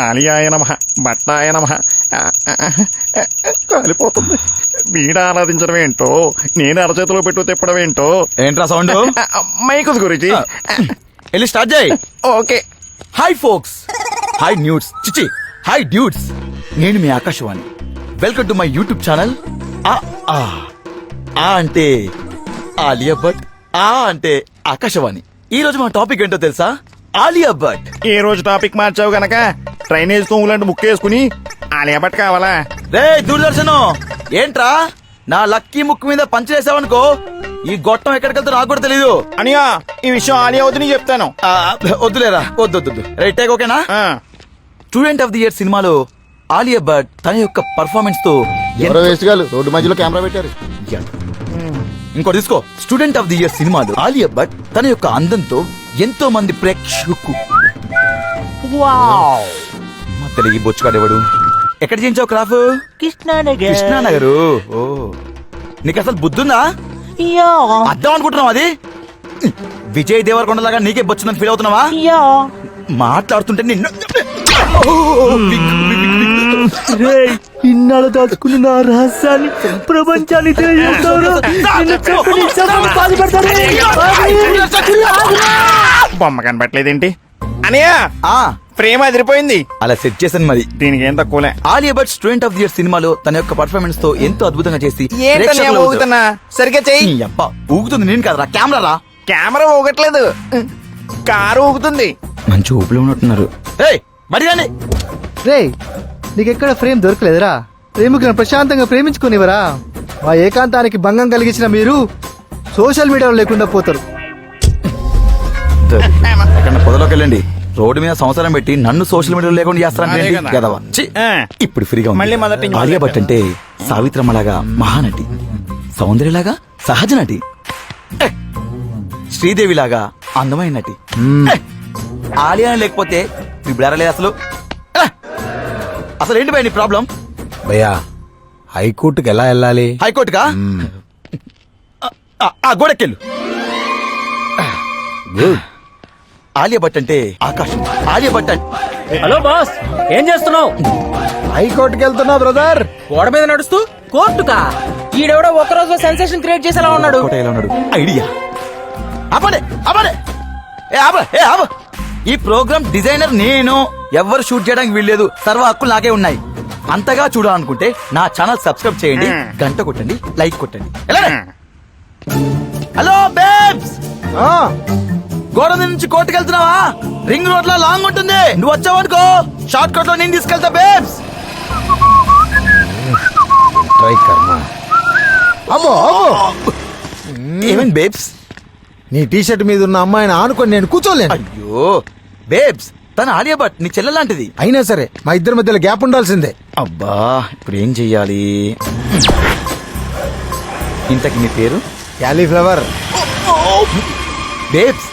ఆలియాయ నమ బట్టాయ నమ కాలిపోతుంది వీడ ఆరాధించడం ఏంటో నేను అరచేతిలో పెట్టు తిప్పడం ఏంటో ఏంట్రా సౌండ్ మైకుస్ గురించి వెళ్ళి స్టార్ట్ చేయి ఓకే హాయ్ ఫోక్స్ హాయ్ న్యూడ్స్ చిచి హాయ్ డ్యూడ్స్ నేను మీ Akashvani. Welcome to my YouTube channel ఆ ఆ. అంటే ఆలియా భట్ ఆ అంటే ఆకాశవాణి. ఈ రోజు మా టాపిక్ ఏంటో తెలుసా? ఆలియా భట్. ఏ రోజు టాపిక్ మార్చావు గనక? డ్రైనేజ్ తొంగులాంటి ముక్కు వేసుకుని ఆలియా భట్ కావాలా? రే దూరదర్శనం. ఏంట్రా? నా లక్కీ ముక్కు మీద పంచలేసావనుకో ఈ గొట్టం ఎక్కడికి వెళ్తా నాకు కూడా తెలీదు. అనియా ఈ విషయం ఆలియా వద్దు చెప్తాను. ఆ, వద్దులేరా? వద్దు వద్దు రైట్ టేక్ ఓకేనా? ఆ, స్టూడెంట్ ఆఫ్ ది ఇయర్ సినిమాలో ఆలియా భట్ తన యొక్క పర్ఫార్మెన్స్తో ఎవరో వేస్ట్ గాలు రోడ్డు మధ్యలో కెమెరా పెట్టారు. ఇంకో తీసుకో. స్టూడెంట్ ఆఫ్ ది ఇయర్ సినిమాలో ఆలియా భట్ తన యొక్క అందంతో ఎంతో మంది ప్రేక్షకు మా తెలుగు బొచ్చుకాడేవాడు ఎక్కడ చేయించావు క్రాఫ్ కృష్ణానగర్. కృష్ణానగరు? ఓ. నీకు అసలు బుద్ధుందా? యా. అర్థం అనుకుంటున్నావా అది? విజయ్ దేవరకొండ లాగా నీకే బొచ్చుందని ఫీల్ అవుతున్నావా? యా. మాట్లాడుతుంటే నిన్ను రేయ్ ఇన్నాళ్ళు దాచుకున్న నా రహస్యాన్ని ప్రపంచానికి తెలియజేస్తావురా? నిన్ను చంపని చంపని బాధపడతాను బొమ్మ కనబట్టలేదేంటి అనియా ఆ, ప్రేమ అదిరిపోయింది. అలా సెట్ చేశాను మరి. దీనికి ఏం తక్కువలే. Alia Bhatt student of the year సినిమాలో తన యొక్క పర్ఫార్మెన్స్తో ఎంతో అద్భుతంగా చేసి ప్రేక్షకుల ఊగుతున్నా? సరిగ్గా చెయ్యి. ఈ అబ్బా ఊగుతుంది నేను కదరా కెమెరా రా. కెమెరా ఊగట్లేదు. కారు ఊగుతుంది. మంచి ఊపిలో ఉన్నట్టున్నారు. ఏయ్ మరి రండి. రేయ్ నీకెక్కడ ఫ్రేమ్ దొరకలేదురా? ప్రేమికులను ప్రశాంతంగా ప్రేమించుకునేవరా? మా ఏకాంతానికి భంగం కలిగించిన మీరు సోషల్ మీడియాలో లేకుండా పోతారు. పొదలోకి వెళ్ళండి. రోడ్డు మీద సంవత్సరం పెట్టి నన్ను సోషల్ మీడియాలో లేకుండా చేస్తారంటే కదా. గదవా? ఛీ, ఆ. ఇప్పుడు ఫ్రీగా ఉంది. మళ్ళీ మొదటి నుంచి ఆలియా భట్ అంటే సావిత్రమ్మలాగా మహానటి. సౌందర్యలాగా సహజ నటి శ్రీదేవిలాగా అందమైన నటి. ఆలియా లేకపోతే ఇప్పుడు అసలు? అసలు ఏంటి భయ నీ ప్రాబ్లం? భయ్యా హైకోర్టుకి ఎలా వెళ్ళాలి? హైకోర్టుగా ఆ, గోడెక్కెళ్ళు. ఆలియా భట్ అంటే ఆకాశం. ఆలియా భట్ అంటే హలో బాస్ ఏం చేస్తున్నావు? హైకోర్టుకి వెళ్తున్నా బ్రదర్. గోడ మీద నడుస్తూ? కోర్టుకా? ఈడెవడో ఒక రోజు సెన్సేషన్ క్రియేట్ చేసేలా ఉన్నాడు. ఉన్నాడు. ఐడియా. ఆపండి ఆపండి ఏ ఆప ఏ ఆప. ఈ ప్రోగ్రామ్ డిజైనర్ నేను. ఎవరు షూట్ చేయడానికి వీల్లేదు. సర్వ హక్కులు నాకే ఉన్నాయి. అంతగా చూడాలనుకుంటే నా ఛానల్ సబ్స్క్రైబ్ చేయండి. గంట కొట్టండి లైక్ కొట్టండి. Hello babes! గోడ నుంచి కోర్టుకు వెళ్తున్నావా రింగ్ రోడ్లో లాంగ్ ఉంటుంది. నువ్వు వచ్చావనుకో షార్ట్ కట్లో నేను తీసుకెళ్తా బేబ్స్ ట్రై కర్మ అమ్మో అమ్మో. ఏమైంది బేబ్స్ నీ టీషర్ట్ మీద ఉన్న అమ్మాయిని ఆనుకొని నేను కూర్చోలేను. అయ్యో బేబ్స్ తన ఆలియా భట్ నీ చెల్లెలాంటిది అయినా సరే మా ఇద్దరి మధ్యలో గ్యాప్ ఉండాల్సిందే. అబ్బా ఇప్పుడు ఏం చెయ్యాలి? ఇంతకి మీ పేరు? క్యాలీఫ్లవర్ బేబ్స్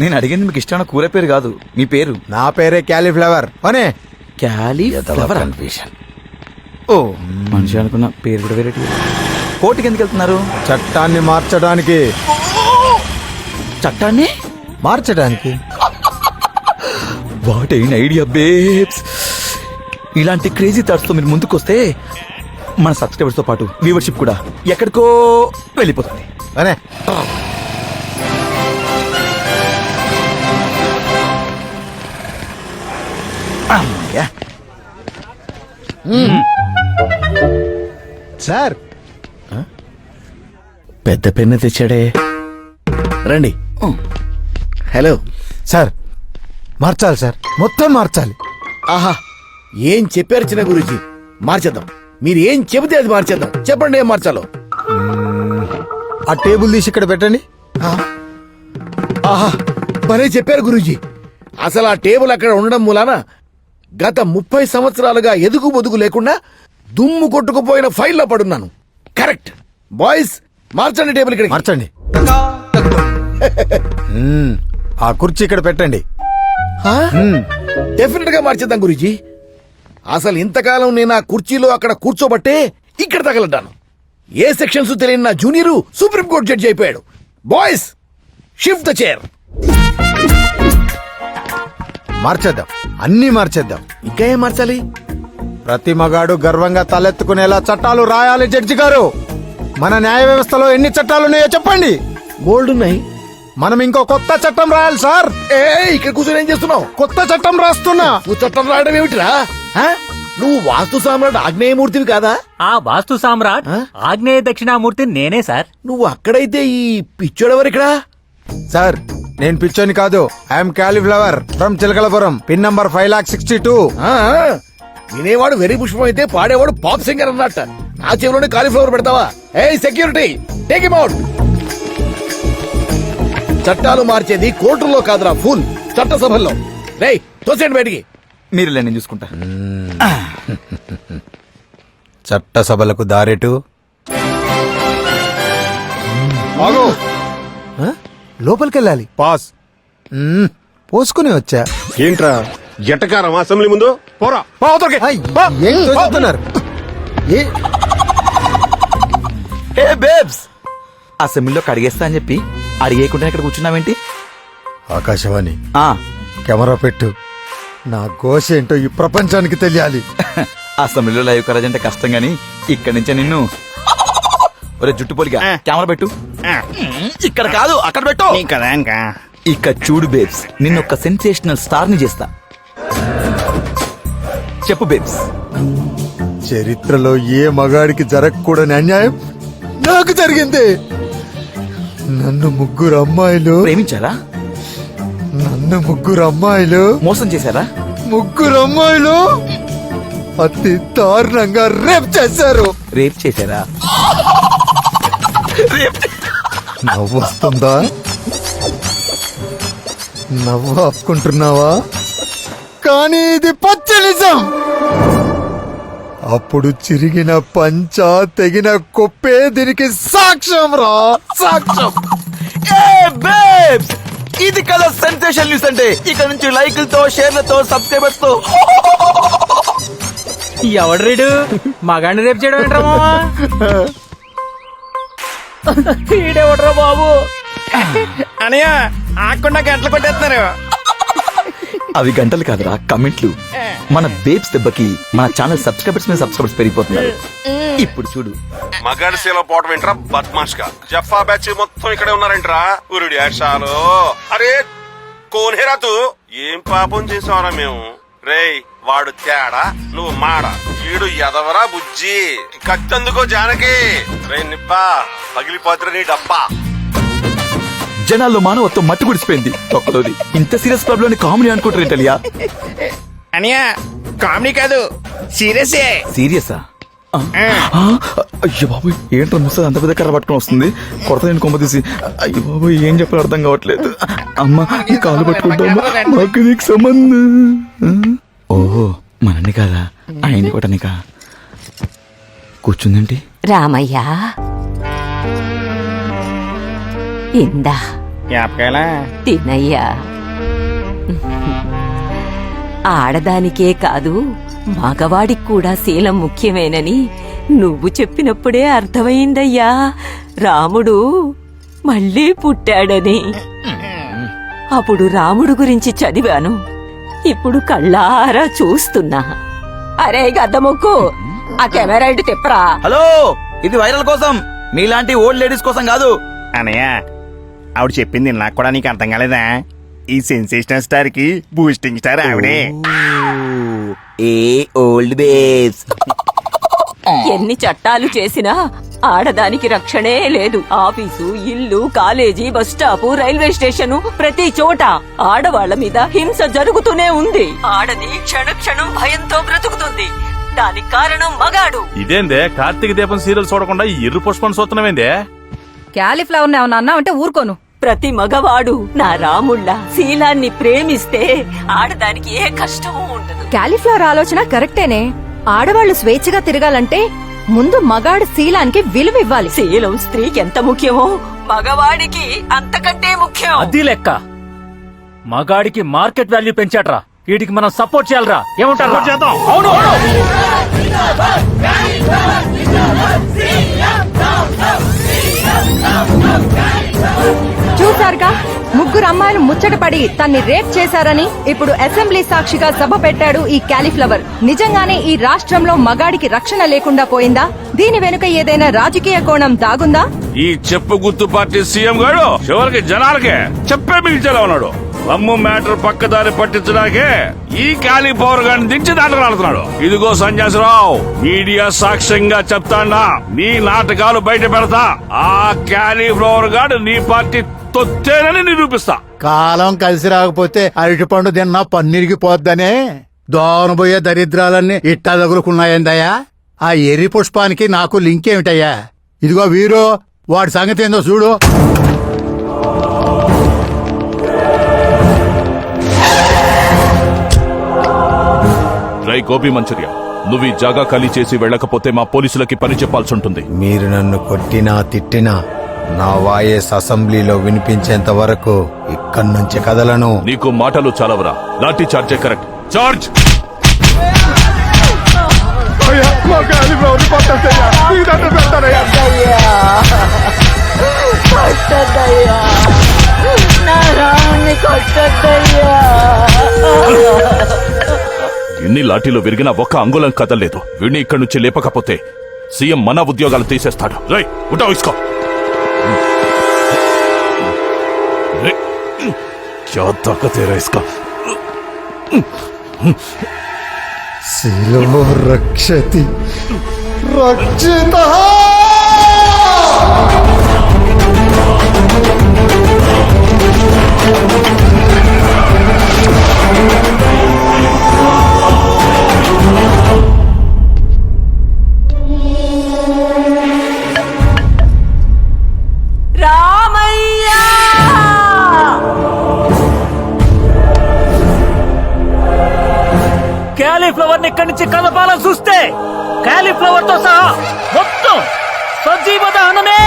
నేను అడిగింది మీకు ఇష్టమైన కూర పేరు కాదు మీ పేరు? నా పేరే క్యాలీఫ్లవర్. అనే క్యాలీ కన్ఫ్యూషన్. ఓ మనిషి అనుకున్న పేరు కూడా వేరే కోర్టుకి ఎందుకు వెళ్తున్నారు? చట్టాన్ని మార్చడానికి. చట్టాన్ని? మార్చడానికి. వాట్ అయిన ఐడియా బేబ్స్ ఇలాంటి క్రేజీ థాట్స్తో మీరు ముందుకొస్తే మన సబ్స్క్రైబర్స్తో పాటు వ్యూవర్షిప్ కూడా ఎక్కడికో వెళ్ళిపోతుంది. అనే సార్. పెద్ద పెన్ను తెచ్చాడే. రండి. హలో. సార్ మార్చాలి సార్. మొత్తం మార్చాలి. ఆహా ఏం చెప్పారు చిన్న గురుజీ? మార్చేద్దాం. మీరు ఏం చెబితే అది మార్చేద్దాం. చెప్పండి ఏం మార్చాలో. ఆ టేబుల్ తీసి ఇక్కడ పెట్టండి. ఆహా భలే చెప్పారు గురూజీ. అసలు ఆ టేబుల్ అక్కడ ఉండడం మూలాన? గత ముప్పై సంవత్సరాలుగా ఎదుగు బొదుగు లేకుండా దుమ్ము కొట్టుకుపోయిన ఫైల్లో పడున్నాను. కరెక్ట్ బాయ్స్ మార్చండి టేబుల్ ఇక్కడ మార్చండి. మ్మ్. ఆ కుర్చీ ఇక్కడ పెట్టండి. డెఫినెట్గా మార్చేద్దాం గురూజీ. అసలు ఇంతకాలం నేను ఆ కుర్చీలో అక్కడ కూర్చోబట్టే ఇక్కడ తగలడ్డాను. ఏ సెక్షన్స్ తెలియని నా జూనియరు సుప్రీంకోర్టు జడ్జి అయిపోయాడు. బాయ్స్ షిఫ్ట్ ద చైర్ మార్చేద్దాం. అన్నీ మార్చేద్దాం. ఇంకా ఏం మార్చాలి? ప్రతి మగాడు గర్వంగా తలెత్తుకునేలా చట్టాలు రాయాలి జడ్జి గారు. మన న్యాయ వ్యవస్థలో ఎన్ని చట్టాలు ఉన్నాయో చెప్పండి. బోల్డ్ ఉన్నాయి. మనం ఇంకో కొత్త చట్టం రాయాలి సార్. ఏ ఇక్కడ కూర్చొని ఏం చేస్తున్నావు? కొత్త చట్టం రాస్తున్నా. నువ్వు చట్టం రాయడం ఏమిటిరా? ఆ? నువ్వు వాస్తు సామ్రాట్ ఆగ్నేయమూర్తివి కాదా? ఆ వాస్తు సామ్రాట్? ఆగ్నేయ దక్షిణామూర్తి నేనే సార్. నువ్వు అక్కడైతే ఈ పిచ్చోడెవరు ఇక్కడ సార్ నేను పిచ్చోని కాదు. I'm cauliflower from Chilakalapuram pin number five lakh sixty two ఆ, వినేవాడు వెరీ పుష్పం అయితే పాడేవాడు పాప్ సింగర్ అన్నట్ట నా చెవిలోనే కాలీఫ్లవర్ పెడతావా? ఏ సెక్యూరిటీ టేక్ ఇమ్ అవుట్ చట్టాలు మార్చేది కోర్టుల్లో కాదురా ఫుల్ చట్టసభల్లో. రేయ్ తోసేయండి బయటికి. మీరు నేను చూసుకుంటా. చట్టసభలకు దారెటు. లోపలికి వెళ్ళాలి పాస్. మ్మ్. పోసుకుని వచ్చా. ఏంట్రా? జటకారం అసెంబ్లీ ముందు? పోరా. పో అవతలకి. ఐ, పో. ఏం తోసేస్తున్నారు? ఏ? ఏ బేబ్స్! అసెంబ్లీలో కడిగేస్తా అని చెప్పి అడిగేయకుండా ఇక్కడ కూర్చున్నావేంటి? ఆకాశవాణి ఆ. కెమెరా పెట్టు. నా ఘోష ఏంటో ఈ ప్రపంచానికి తెలియాలి. అసెంబ్లీలో లైవ్ కరాజ్ అంటే కష్టం గాని ఇక్కడి నుంచే నిన్ను. ఒరే జుట్టు పొలిగా. కెమెరా పెట్టు. ఇక్కడ కాదు అక్కడ పెట్టు. కదా ఇంకా. ఇక చూడు బేబ్స్ నిన్ను ఒక సెన్సేషనల్ స్టార్ని చేస్తా. చెప్పు బేబ్స్ చరిత్రలో ఏ మగాడికి జరగకూడని అన్యాయం? నాకు జరిగింది. నన్ను ముగ్గురు అమ్మాయిలు ప్రేమించారా? నన్ను ముగ్గురు అమ్మాయిలు మోసం చేశారా? ముగ్గురు అమ్మాయిలు అతి దారుణంగా రేప్ చేశారు. రేప్ చేశారా? నవ్వు వస్తుందా నవ్వు ఆపుకుంటున్నావా కానీ ఇది పచ్చ నిజం! అప్పుడు చిరిగిన పంచ తెగిన కొప్పే దీనికి సాక్ష్యం రా! సాక్ష్యం! ఏ బేబ్స్ ఇది కదా సెన్సేషన్ న్యూస్ అంటే! ఇక్కడ నుంచి లైకులతో షేర్లతో సబ్స్క్రైబర్స్తో ఎవడు రీడు? మగాడిని రేపు చేయడం ఏంట్రా ఈడెవడ్రా బాబు? అనయ్య ఆకుండా గంటలు కొట్టేస్తున్నారు. అవి గంటలు కాదురా కమెంట్లు. మన బేబ్స్ దెబ్బకి మన ఛానల్ సబ్స్క్రైబర్స్ మీద సబ్స్క్రైబర్స్ పెరిగిపోతున్నారు. ఇప్పుడు చూడు. మగాడి శీల పోవటం ఏంట్రా బద్మాష్గా జఫా బ్యాచ్ మొత్తం ఇక్కడే ఉన్నారేంట్రా? ఉరుడి యాషాలు అరే కోనేరా తూ? ఏం పాపం చేసావరా మేము? రేయ్ వాడు తేడా నువ్వు మాడ. ఈడు ఎదవరా బుజ్జి. కత్తందుకో జానకి. రే నిబ్బా పగిలిపోతురా నీ డబ్బా. జనాల్లో మానవత్వం మట్టి గుడిసిపోయింది. ఒక్కలోది ఇంత సీరియస్ ప్రాబ్లం కామెడీ అనుకుంటారు ఏంటలియా అనయ్య కామెడీ కాదు సీరియసే. సీరియసా? అయ్యో బాబు ఏంట్రా ముసలి అంత పెద్ద కర్ర పట్టుకొని వస్తుంది? కొరత నేను కొమ్మ తీసి. అయ్యో బాబు ఏం చెప్పాలో అర్థం కావట్లేదు. అమ్మ ఈ కాలు పట్టుకుంటామా? మాకు నీకు సంబంధం. ఓహో మనని కాదా? ఆయన్ని కొట్టనికా కూర్చుందేంటి? రామయ్య. ఇందా. తినయ్యా. ఆడదానికే కాదు మగవాడికి కూడా శీలం ముఖ్యమేనని నువ్వు చెప్పినప్పుడే అర్థమైందయ్యా. రాముడు మళ్ళీ పుట్టాడని. అప్పుడు రాముడు గురించి చదివాను. ఇప్పుడు కళ్ళారా చూస్తున్నా. అరే గద్దముక్కు ఆ కెమెరా ఇటు తిప్పరా. హలో ఇది వైరల్ కోసం. మీలాంటి ఓల్డ్ లేడీస్ కోసం కాదు. అనయ్య ఆవిడ చెప్పింది నాకు కూడా నీకు అర్థం కాలేదా? ఈ సెన్సేషనల్ స్టార్కి బూస్టింగ్ స్టార్ ఆవిడే. ఏ ఓల్డ్ బేబ్స్ ఎన్ని చట్టాలు చేసినా ఆడదానికి రక్షణే లేదు. ఆఫీసు ఇల్లు college bus stop railway station ప్రతి చోట ఆడవాళ్ళ మీద హింస జరుగుతూనే ఉంది. ఆడది క్షణ క్షణం భయంతో బ్రతుకుతుంది. దానికి కారణం మగాడు. ఇదేందే? కార్తీక దీపం సీరియల్ చూడకుండా ఎర్ర పుష్పం చూస్తున్నామేందే క్యాలీఫ్లవర్ ఏమన్నా అన్నావంటే ఊరుకోను. ప్రతి మగవాడు నా రాముళ్ళ శీలాన్ని ప్రేమిస్తే ఆడదానికి ఏ కష్టమూ ఉండదు. క్యాలీఫ్లవర్ ఆలోచన కరెక్టేనే. ఆడవాళ్ళు స్వేచ్ఛగా తిరగాలంటే ముందు మగాడు శీలానికి విలువ ఇవ్వాలి శీలం స్త్రీకి ఎంత ముఖ్యమో మగవాడికి అంతకంటే ముఖ్యం. అది లెక్క. మగాడికి మార్కెట్ వాల్యూ పెంచాడ్రా. వీటికి మనం సపోర్ట్ చేయాలరా. ఏమంటారు? అవును. చూసారుగా ముగ్గురు అమ్మాయిలు ముచ్చటపడి తన్ని రేప్ చేశారని ఇప్పుడు అసెంబ్లీ సాక్షిగా సభ పెట్టాడు ఈ క్యాలీఫ్లవర్. నిజంగానే ఈ రాష్ట్రంలో మగాడికి రక్షణ లేకుండా పోయిందా? దీని వెనుక ఏదైనా రాజకీయ కోణం దాగుందా? ఈ చెప్పు గుర్తు పార్టీ సీఎం గారు చివరికి జనాలకే చెప్పే మిగిల్చేలా ఉన్నాడు. రమ్ము మ్యాటర్ పక్కదారి పట్టించడానికే ఈ ఖాళీ పవర్ గాని దించి దాంట్లో ఆడుతున్నాడు ఇదిగో సంజాసరావు మీడియా సాక్ష్యంగా చెప్తాడా నీ నాటకాలు బయట పెడతా. ఆ క్యాలీఫ్లవర్ గాడు నీ పార్టీ తొత్తేనని నిరూపిస్తా. కాలం కలిసి రాకపోతే అరటిపండు తిన్నా పన్నీరికి పోద్దనే. దోనబోయే దరిద్రాలన్నీ ఇట్టా తగులుకున్నాయందయ్యా ఆ ఎర్రి పుష్పానికి నాకు లింక్ ఏమిటయ్యా ఇదిగో వీరు వాడి సంగతి ఏందో చూడు. రై గోపి మంచర్య నువ్వు ఈ జాగా ఖాళీ చేసి వెళ్ళకపోతే మా పోలీసులకి పని చెప్పాల్సి ఉంటుంది మీరు నన్ను కొట్టినా తిట్టినా నా వాయిస్ అసెంబ్లీలో వినిపించేంత వరకు ఇక్కడి నుంచి కదలను. నీకు మాటలు చాలవరా. లాఠీ చార్జే కరెక్ట్. చార్జ్! ఎన్ని లాఠీలు విరిగినా ఒక్క అంగుళం కదలేదు వీడిని ఇక్కడి నుంచి లేపకపోతే సీఎం మన ఉద్యోగాలు తీసేస్తాడు రై ఉంటా ఇసుకో రే, క్యా తాకత్ है रे इसका? శిలో రక్షతి రక్షిత రామయ్యా క్యాలీఫ్లవర్ని ఇక్కడి నుంచి కదపాలని చూస్తే క్యాలీఫ్లవర్తో సహా మొత్తం సజీవ దహనమే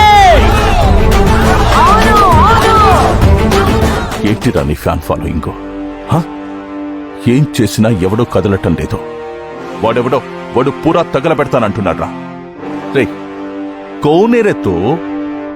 ఏంటిరా నీ ఫ్యాన్ ఫాలోయింగ్? హ? ఏం చేసినా ఎవడో కదలటం లేదు. వాడెవడో వాడు పూరా తగలబెడతానంటున్నాడ్రా. రే కోనేరెత్తు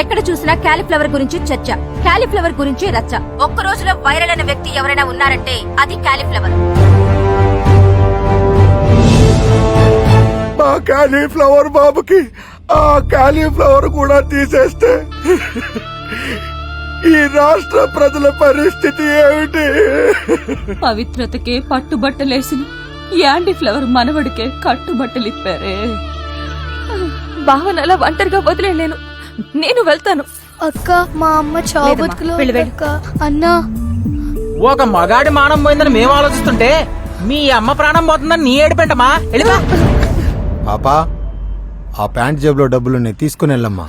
ఎక్కడ చూసినా క్యాలీఫ్లవర్ గురించి చర్చ క్యాలీఫ్లవర్ గురించి రచ్చ. ఒక్క రోజులో వైరల్ అయిన వ్యక్తి ఎవరైనా ఉన్నారంటే అది క్యాలీఫ్లవర్. మా కాలీఫ్లవర్ బాబుకి ఆ కాలీఫ్లవర్ కూడా తీసేస్తే ఈ రాష్ట్ర ప్రజల పరిస్థితి ఏమిటి? పవిత్రతకే పట్టుబట్టలేసిన యాండి ఫ్లవర్ మనవడికే కట్టుబట్టలిప్పారే. భావన అలా ఒంటరిగా వదిలేలేను నేను వెళ్తాను. అక్క మా అమ్మ చావు లేదమ్మా, బతుకులో వెళ్ళు, ఉంది వెళ్ళు. అక్క అన్నా. ఒక మగాడి మానం పోయిందని మేము ఆలోచిస్తుంటే మీ అమ్మ ప్రాణం పోతుందని నీ ఏడిపెంటమా వెళ్ళిపా. పాపా ఆ ప్యాంట్ జేబులో డబ్బులున్నాయి తీసుకుని వెళ్ళమ్మా.